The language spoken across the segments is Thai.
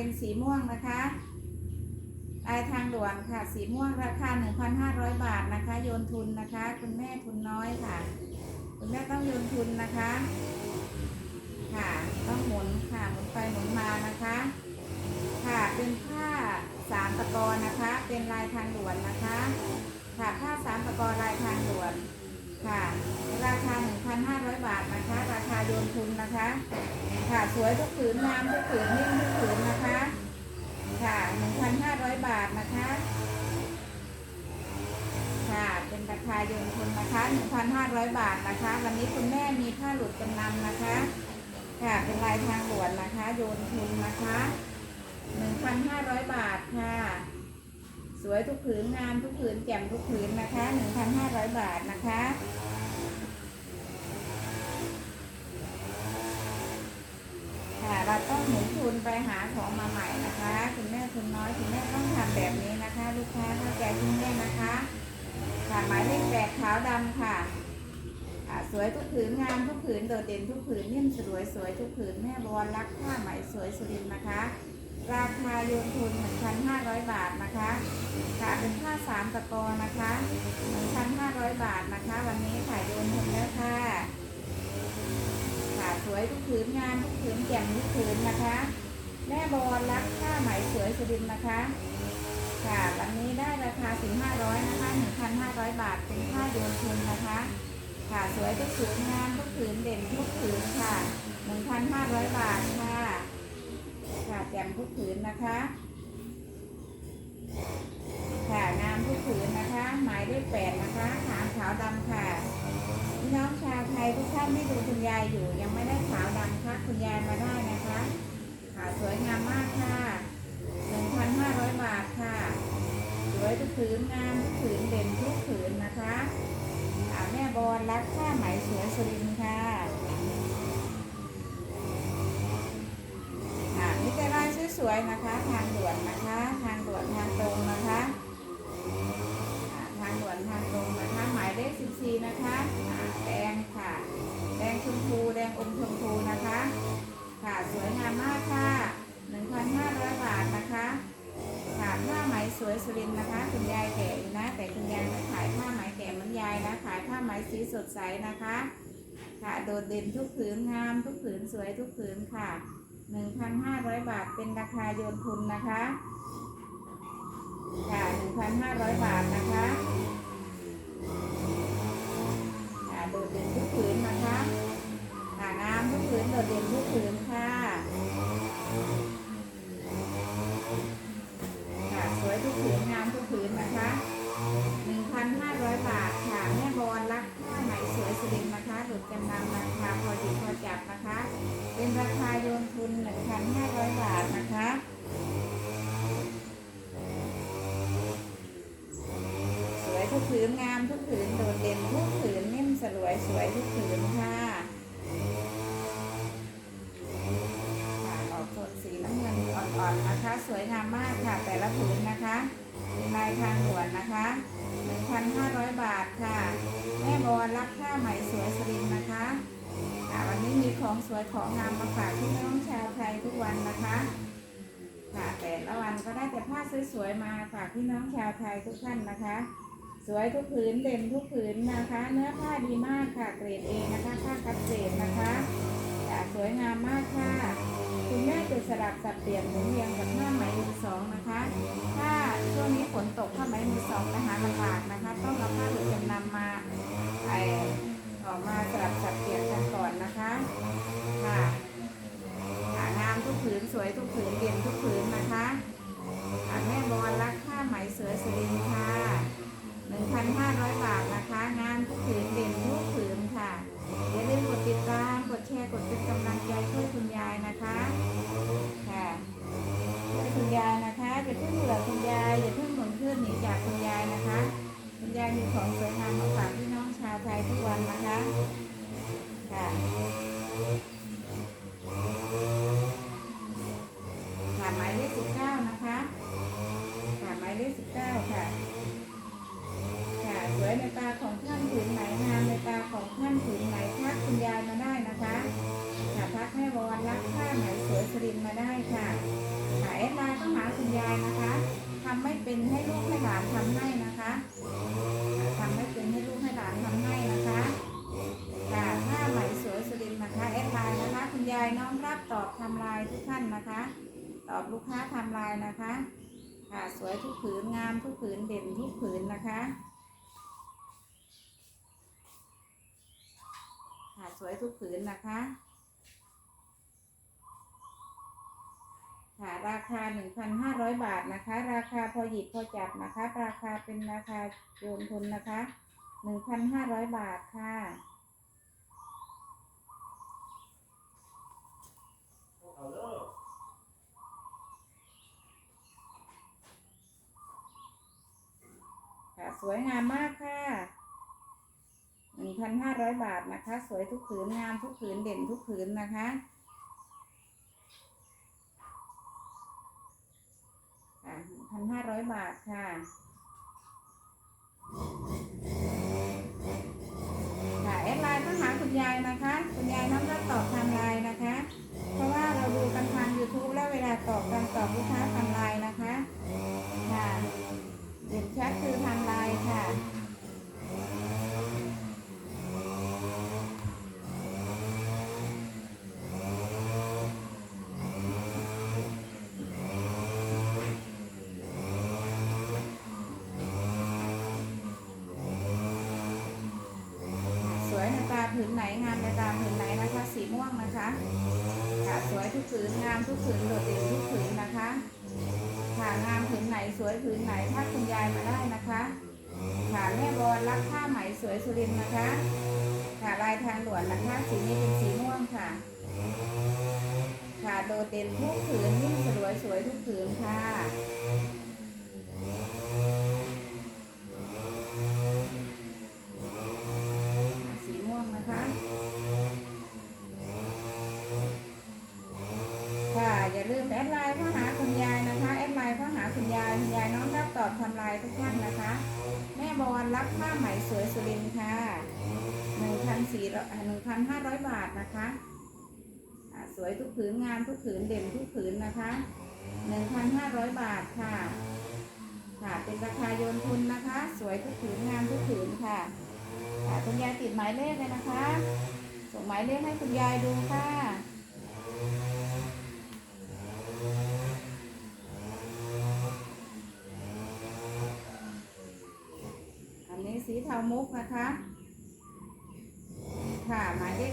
เป็นสีม่วงนะคะลายทางด่วนค่ะ สีม่วงราคา 1,500 บาทนะคะ โยนทุนนะคะ คุณแม่ทุนน้อยค่ะ คุณแม่ต้องโยนทุนนะคะ ค่ะ ต้องหมุนค่ะ หมุนไปหมุนมานะคะ ค่ะ เป็นผ้าสามตะกอนะคะ เป็นลายทางด่วนนะคะ ค่ะ ผ้าสามตะกอลายทางด่วน ค่ะ ราคา 1,500 บาทนะคะ ราคาโยนทุนนะคะ ค่ะสวยทุกผืนงามทุกผืนนิ่มทุกผืนนะคะ ค่ะ 1,500 บาทนะคะ ค่ะเป็นราคาโยนทุนนะคะ 1,500 บาทนะคะ วันนี้คุณแม่มีผ้าหลุดจำนำนะคะ ค่ะเป็นลายทางด่วนนะคะ โยนทุนนะคะ 1,500 บาทค่ะ สวยทุกผืนงามทุกผืนแจ่มทุกผืนนะคะ1,500บาทนะคะค่ะเราต้องหมุนทุนไปหาของมาใหม่นะคะ คุณแม่ทุนน้อยคุณแม่ต้องทำแบบนี้นะคะ ลูกค้าเข้าใจคุณแม่นะคะค่ะหมายเลขแปดขาวดำค่ะอ่าสวยทุกผืนงามทุกผืนโดดเด่นทุกผืนเนิ่มสวยสวยทุกผืนแม่บอลรักผ้าไหมสวยสุรินนะคะ ราคาโยนทุน 1,500 บาทนะคะค่ะเป็นผ้าสามตะกอนะคะ 1,500 บาทนะคะ วันนี้ขายโยนทุนแล้วค่ะค่ะสวยทุกผืนงานทุกผืนแจ่มทุกผืนนะคะ แม่บอลรักผ้าไหมสวยสุรินทร์นะคะ ค่ะวันนี้ได้ราคาถึง500นะคะ1,500 บาทเป็นผ้าโยนทุนนะคะค่ะสวยทุกผืนงานทุกผืนเด่นทุกผืนค่ะ 1,500 บาทค่ะ ค่ะแจ่มทุกผืนนะคะ ค่ะงามทุกผืนนะคะ หมายเลขแปดนะคะหางขาวดำค่ะพี่น้องชาวไทยทุกท่านที่ดูคุณยายอยู่ ยังไม่ได้ขาวดำค่ะคุณยายมาได้นะคะค่ะสวยงามมากค่ะ1,500บาทค่ะ สวยทุกผืนงามทุกผืนเด่นทุกผืนนะคะแม่บอลรักผ้าไหมสวยสุรินทร์ค่ะอ่ามีแต่ลายสวยๆ นะคะ ทางด่วนนะคะ ทางด่วนทางตรงนะคะทางด่วนทางตรงนะคะหมายเลข14นะคะแดงค่ะแดงชมพูแดงอมชมพูนะคะ ค่ะสวยงามมากค่ะ 1,500 บาทนะคะค่ะผ้าไหมสวยสุรินนะคะ คุณยายแก่อยู่นะ แต่คุณยายไม่ขายผ้าไหมแก่เหมือนยายนะขายผ้าไหมสีสดใสนะคะ ค่ะโดดเด่นทุกผืนงามทุกผืนสวยทุกผืนค่ะ 1,500 บาทเป็นราคาโยนทุนนะคะค่ะ1,500 บาทนะคะค่ะโดดเด่นทุกผืนนะคะค่ะงามทุกผืนโดดเด่นทุกผืน สวยงามมากค่ะ แต่ละผืนนะคะเป็นลายทางด่วนนะคะ1,500 บาทค่ะ แม่บอลรับผ้าไหมสวยสรินทร์นะคะค่ะวันนี้มีของสวยของงามมาฝากพี่น้องชาวไทยทุกวันนะคะค่ะแต่ละวันก็ได้แต่ผ้าสวยๆมาฝากพี่น้องชาวไทยทุกท่านนะคะ สวยทุกผืนเด่นทุกผืนนะคะ เนื้อผ้าดีมากค่ะเกรดเอนะคะผ้าคัดเกรดนะคะค่ะสวยงามมากค่ะ สลับสับเปลี่ยนหมุนเวียงกับผ้าไหมมือสองนะคะ ถ้าช่วงนี้ฝนตกผ้าไหมมือสองจะหาลำบากนะคะ ต้องเอาผ้าหลุดจำนำมาไอออกมาสลับสับเปลี่ยนกันก่อนนะคะค่ะค่ะงามทุกผืนสวยทุกผืนเด่นทุกผืนนะคะแม่บอลรักผ้าไหมเสือสุรินทร์ค่ะ1,500บาทนะคะ งานทุกผืนเด่นทุกผืนค่ะอย่าลืมกดติดตามกดแชร์กดเป็นกำลังใจช่วยคุณยายนะคะ ค่ะช่วยคุณยายนะคะอย่าเพิ่งเบื่อคุณยายอย่าเพิ่งหมุนขึ้นหนีจากคุณยายนะคะ คุณยายมีของสวยงามมาฝากพี่น้องชาวไทยทุกวันนะคะค่ะ เป็นให้ลูกให้หลานทำให้นะคะทำไม่เป็นให้ลูกให้หลานทำให้นะคะค่ะผ้าไหมสวยสรินนะคะแอดไลน์นะคะ คุณยายน้อมรับตอบทำลายทุกท่านนะคะ ตอบลูกค้าทำลายนะคะ ค่ะสวยทุกผืนงามทุกผืนเด่นทุกผืนนะคะค่ะสวยทุกผืนนะคะ ค่ะราคา 1,500 บาทนะคะ ราคาพอหยิบพอจับนะคะ ราคาเป็นราคาโยนทุนนะคะ 1,500 บาทค่ะค่ะสวยงามมากค่ะ 1,500 บาทนะคะ สวยทุกผืนงามทุกผืนเด่นทุกผืนนะคะ ค่ะ 1,500 บาทค่ะ ค่ะแอดไลน์ต้องหาคุณยายนะคะ คุณยายน้องรับตอบทางไลน์นะคะ เพราะว่าเราดูกันทาง YouTube แล้วเวลาตอบกันตอบลูกค้าทางไลน์นะคะ ค่ะเด่นชัดคือทางไลน์ค่ะ สวยในตา ผืนไหนงามในตาผืนไหนนะคะสีม่วงนะคะค่ะสวยทุกผืนงามทุกผืนโดดเด่นทุกผืนนะคะค่ะงามผืนไหนสวยผืนไหนถ้าคุณยายมาได้นะคะค่ะแม่บอลรักผ้าไหมสวยสุรินนะคะ ค่ะลายทางด่วนนะคะสีนี้เป็นสีม่วงค่ะ ค่ะโดดเด่นทุกผืนยิ่งสวยสวยทุกผืนค่ะ 1,500 บาทนะคะสวยทุกผืนงามทุกผืนเด่นทุกผืนนะคะ 1,500 บาทค่ะ ค่ะเป็นราคาโยนทุนนะคะ สวยทุกผืนงามทุกผืนค่ะค่ะคุณยายติดหมายเลขเลยนะคะ ส่งหมายเลขให้คุณยายดูค่ะอันนี้สีเทามุกนะคะ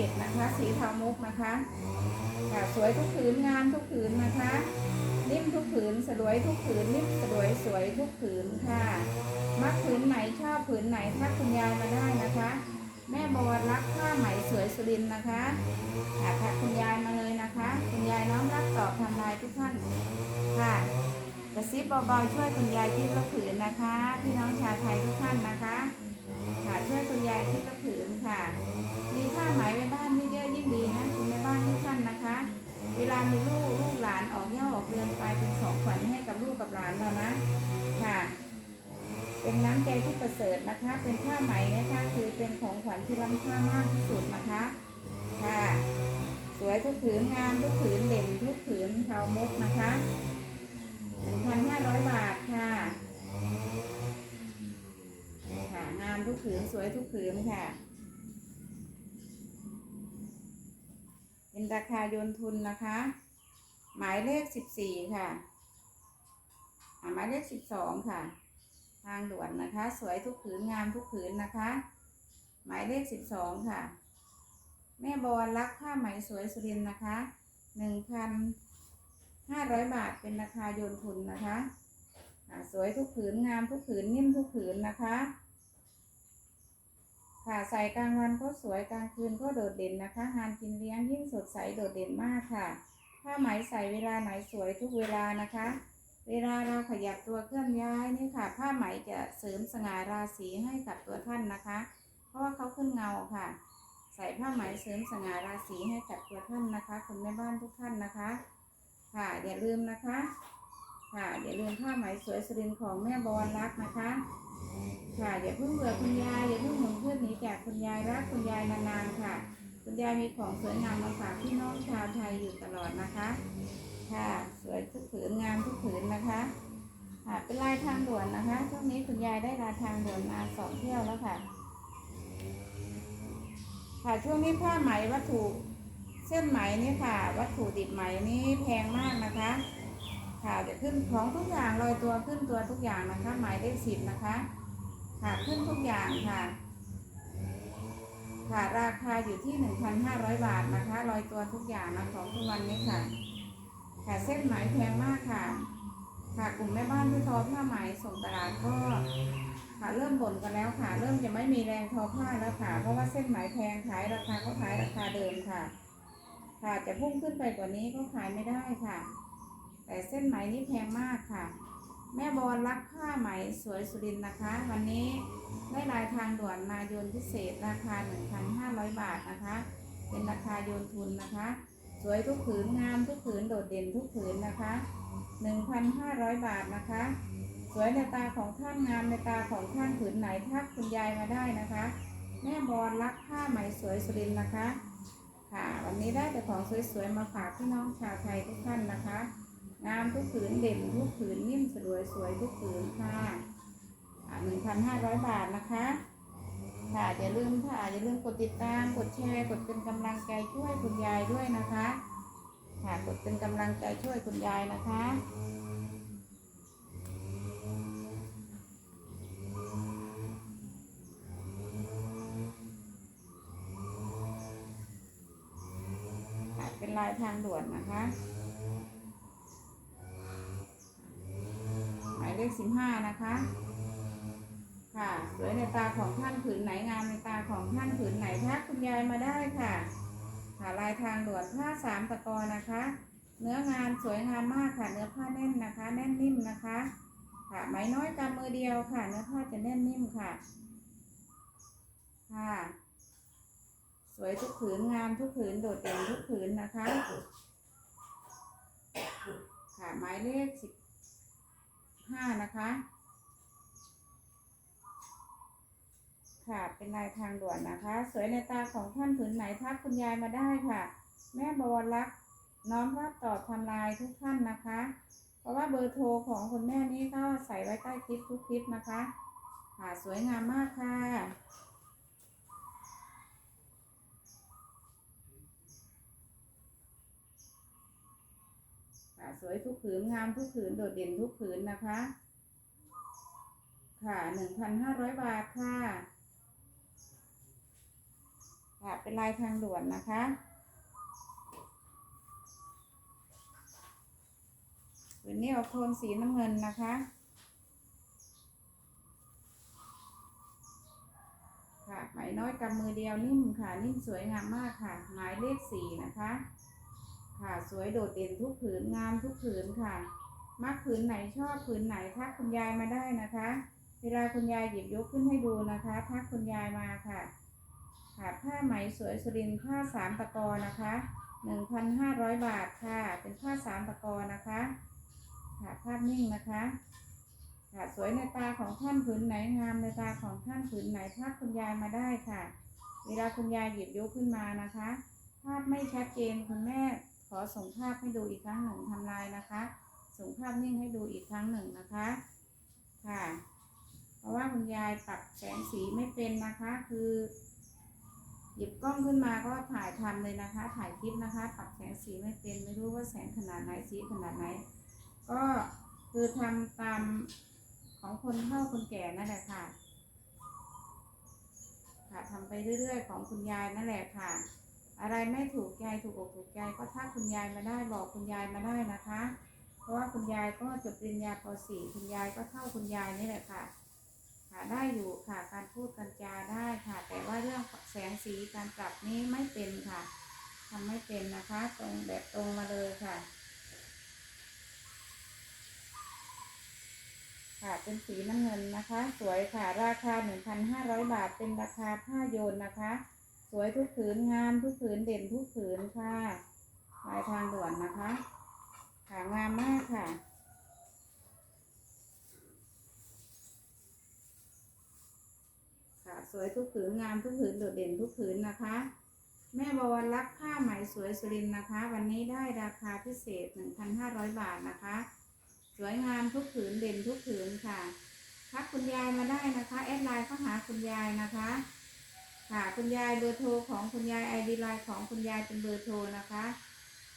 เจ็ดนะคะ สีเทามุกนะคะค่ะสวยทุกผืนงามทุกผืนนะคะนิ่มทุกผืนสวยทุกผืนนิ่มสวยสวยทุกผืนค่ะ มักผืนไหนชอบผืนไหนทักคุณยายมาได้นะคะ แม่บอลรักผ้าไหมสวยสุรินนะคะค่ะทักคุณยายมาเลยนะคะ คุณยายน้อมรับตอบทำลายทุกท่านค่ะกระซิบเบาๆช่วยคุณยายที่ละผืนนะคะ พี่น้องชาวไทยทุกท่านนะคะ ค่ะช่วยคุณยายที่ละผืนค่ะ มีผ้าไหมไว้บ้านเยอะๆยิ่งดีนะคุณแม่บ้านทุกท่านนะคะ เวลามีลูกลูกหลานออกเย่าออกเรือนไปเป็นของขวัญให้กับลูกกับหลานเรานะค่ะ เป็นน้ำใจที่ประเสริฐนะคะ เป็นผ้าไหมนะคะคือเป็นของขวัญที่ล้ำค่ามากที่สุดนะคะค่ะสวยทุกผืนงามทุกผืนเด่นทุกผืนเทามุกนะคะ1,500บาทค่ะค่ะงามทุกผืนสวยทุกผืนค่ะ เป็นราคาโยนทุนนะคะ หมายเลขสิบสี่ค่ะหมายเลขสิบสองค่ะ ทางด่วนนะคะ สวยทุกผืนงามทุกผืนนะคะ หมายเลขสิบสองค่ะ แม่บอลรักผ้าไหมสวยสุรินนะคะหนึ่งพันห้าร้อยบาทเป็นราคาโยนทุนนะคะสวยทุกผืนงามทุกผืนนิ่มทุกผืนนะคะ ค่ะใส่กลางวันก็สวยกลางคืนก็โดดเด่นนะคะงานกินเลี้ยงยิ่งสดใสโดดเด่นมากค่ะผ้าไหมใส่เวลาไหนสวยทุกเวลานะคะ เวลาเราขยับตัวเคลื่อนย้ายนี่ค่ะ ผ้าไหมจะเสริมสง่าราศีให้กับตัวท่านนะคะ เพราะว่าเขาขึ้นเงาค่ะ ใส่ผ้าไหมเสริมสง่าราศีให้กับตัวท่านนะคะ คุณแม่บ้านทุกท่านนะคะ ค่ะอย่าลืมนะคะ ค่ะอย่าลืมผ้าไหมสวยสรินของแม่บอลรักนะคะ ค่ะอย่าเพิ่งเบื่อคุณยายอย่าเพิ่งหมุนเพื่อนหนีจากคุณยายรักคุณยายนานๆค่ะ คุณยายมีของสวยงามมาฝากพี่น้องชาวไทยอยู่ตลอดนะคะ ค่ะ สวยทุกผืนงามทุกผืนนะคะค่ะเป็นลายทางด่วนนะคะช่วงนี้คุณยายได้ลายทางด่วนมาสองเที่ยวแล้วค่ะ ค่ะช่วงนี้ผ้าไหมวัตถุเส้นไหมนี่ค่ะ วัตถุดิบไหมนี่แพงมากนะคะ ค่ะจะขึ้นของทุกอย่างลอยตัวขึ้นตัวทุกอย่างนะคะ หมายเลขสิบนะคะ ค่ะขึ้นทุกอย่างค่ะ ค่ะราคาอยู่ที่1,500บาทนะคะลอยตัวทุกอย่างนะของทุกวันนี้ค่ะ ค่ะเส้นไหมแพงมากค่ะ ค่ะกลุ่มแม่บ้านที่ทอผ้าไหมส่งตลาดก็ค่ะเริ่มบ่นกันแล้วค่ะ เริ่มจะไม่มีแรงทอผ้าแล้วค่ะ เพราะว่าเส้นไหมแพงขายราคาก็ขายราคาเดิมค่ะ ค่ะจะพุ่งขึ้นไปกว่านี้ก็ขายไม่ได้ค่ะ แต่เส้นไหมนี่แพงมากค่ะ แม่บอลรักผ้าไหมสวยสุรินนะคะ วันนี้ได้ลายทางด่วนมายนพิเศษราคา 1,500 บาทนะคะ เป็นราคาโยนทุนนะคะ สวยทุกผืนงามทุกผืนโดดเด่นทุกผืนนะคะ 1,500 บาทนะคะ สวยในตาของท่านงามในตาของท่านผืนไหนทักคุณยายมาได้นะคะ แม่บอลรักผ้าไหมสวยสุรินนะคะค่ะวันนี้ได้แต่ของสวยๆ มาฝากพี่น้องชาวไทยทุกท่านนะคะ งามทุกผืนเด่นทุกผืนนิ่มสวยสวยทุกผืนค่ะหนึ่งพันห้าร้อยบาทนะคะค่ะอย่าลืมค่ะอย่าลืมกดติดตามกดแชร์กดเป็นกำลังใจช่วยคุณยายด้วยนะคะค่ะกดเป็นกำลังใจช่วยคุณยายนะคะค่ะเป็นลายทางด่วนนะคะ หมายเล ขสิบห้านะคะ ค่ะสวยในตาของท่านผืนไหนงามในตาของท่านผืนไหนทักคุณยายมาได้ค่ะค่ะลายทางด่วนผ้าสามตะกอนะคะ เนื้องานสวยงามมากค่ะ เนื้อผ้าแน่นนะคะ แน่นนิ่มนะคะ ค่ะไหมน้อยกำมือเดียวค่ะ เนื้อผ้าจะแน่นนิ่มค่ะ ค่ะ สวยทุกผืนงามทุกผืนโดดเด่นทุกผืนนะคะ ค่ะหมายเลขสิบ ห้านะคะ ค่ะเป็นลายทางด่วนนะคะ สวยในตาของท่านผืนไหนทักคุณยายมาได้ค่ะ แม่บวรรักษ์น้อมรับตอบทำลายทุกท่านนะคะ เพราะว่าเบอร์โทรของคุณแม่นี้ก็ใส่ไว้ใต้คลิปทุกคลิปนะคะ ค่ะสวยงามมากค่ะ ค่ะสวยทุกผืนงามทุกผืนโดดเด่นทุกผืนนะคะ ค่ะหนึ่งพันห้าร้อยบาทค่ะค่ะเป็นลายทางด่วนนะคะผืนนี้ออกโทนสีน้ำเงินนะคะค่ะไหมน้อยกำมือเดียวนิ่มค่ะ นิ่มสวยงามมากค่ะ หมายเลขสี่นะคะ ค่ะ สวยโดดเด่นทุกผืนงามทุกผืนค่ะ มักผืนไหนชอบผืนไหนทักคุณยายมาได้นะคะ เวลาคุณยายหยิบยกขึ้นให้ดูนะคะ ทักคุณยายมาค่ะ ค่ะผ้าไหมสวยสุรินผ้าสามตะกอนะคะหนึ่งพันห้าร้อยบาทค่ะ เป็นผ้าสามตะกอนะคะค่ะภาพนิ่งนะคะค่ะสวยในตาของท่านผืนไหนงามในตาของท่านผืนไหนทักคุณยายมาได้ค่ะ เวลาคุณยายหยิบยกขึ้นมานะคะ ภาพไม่ชัดเจนคุณแม่ ขอส่งภาพให้ดูอีกครั้งหนึ่งทำลายนะคะ ส่งภาพนิ่งให้ดูอีกครั้งหนึ่งนะคะ ค่ะ เพราะว่าคุณยายปรับแสงสีไม่เป็นนะคะ คือ หยิบกล้องขึ้นมาก็ถ่ายทำเลยนะคะ ถ่ายคลิปนะคะ ปรับแสงสีไม่เป็น ไม่รู้ว่าแสงขนาดไหนสีขนาดไหน ก็คือทำตามของคนเฒ่าคนแก่นั่นแหละค่ะ ค่ะทำไปเรื่อยๆ ของคุณยายนั่นแหละค่ะ อะไรไม่ถูกใจถูกอกถูกใจก็ทักคุณยายมาได้บอกคุณยายมาได้นะคะ เพราะว่าคุณยายก็จบปริญญาป .4 คุณยายก็เท่าคุณยายนี่แหละค่ะค่ะได้อยู่ค่ะการพูดกันจาได้ค่ะ แต่ว่าเรื่องแสงสีการปรับนี้ไม่เป็นค่ะทำไม่เป็นนะคะ ตรงแบบตรงมาเลยค่ะ ค่ะเป็นสีน้ำเงินนะคะ สวยค่ะราคา 1,500 บาทเป็นราคาผ้าโยนนะคะ สวยทุกผืนงามทุกผืนเด่นทุกผืนค่ะลายทางด่วนนะคะค่ะงามมากค่ะ ค่ะ สวยทุกผืนงามทุกผืนโดดเด่นทุกผืนนะคะ แม่บวรรักผ้าไหมสวยสุรินนะคะ วันนี้ได้ราคาพิเศษ 1,500 บาทนะคะ สวยงามทุกผืนเด่นทุกผืนค่ะทักคุณยายมาได้นะคะ แอดไลน์เข้าหาคุณยายนะคะ ค่ะคุณยายเบอร์โทรของคุณยายไอดีไลน์ของคุณยายเป็นเบอร์โทรนะคะ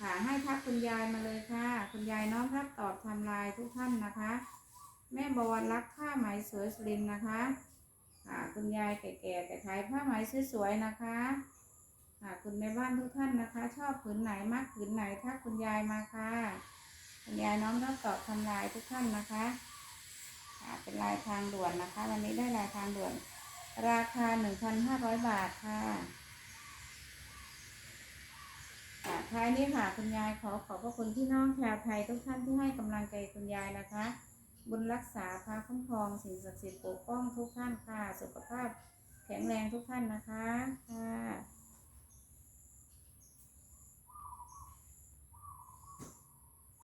ค่ะให้ทักคุณยายมาเลยค่ะ คุณยายน้อมรับตอบทำลายทุกท่านนะคะ แม่บวรรักผ้าไหมสวยสุรินนะคะ ค่ะคุณยายแก่ๆแต่ขายผ้าไหมสวยๆนะคะ ค่ะคุณแม่บ้านทุกท่านนะคะ ชอบผืนไหนมากผืนไหนทักคุณยายมาค่ะ คุณยายน้อมรับตอบทำลายทุกท่านนะคะค่ะเป็นลายทางด่วนนะคะ วันนี้ได้ลายทางด่วน ราคา 1,500 บาทค่ะค่ะท้ายนี้ค่ะคุณยายขอขอบพระคุณที่น้องชาวไทยทุกท่านที่ให้กำลังใจคุณยายนะคะ บุญรักษาพาคุ้มครองสิ่งศักดิ์สิทธิ์ปกป้องทุกท่านค่ะ สุขภาพแข็งแรงทุกท่านนะคะค่ะ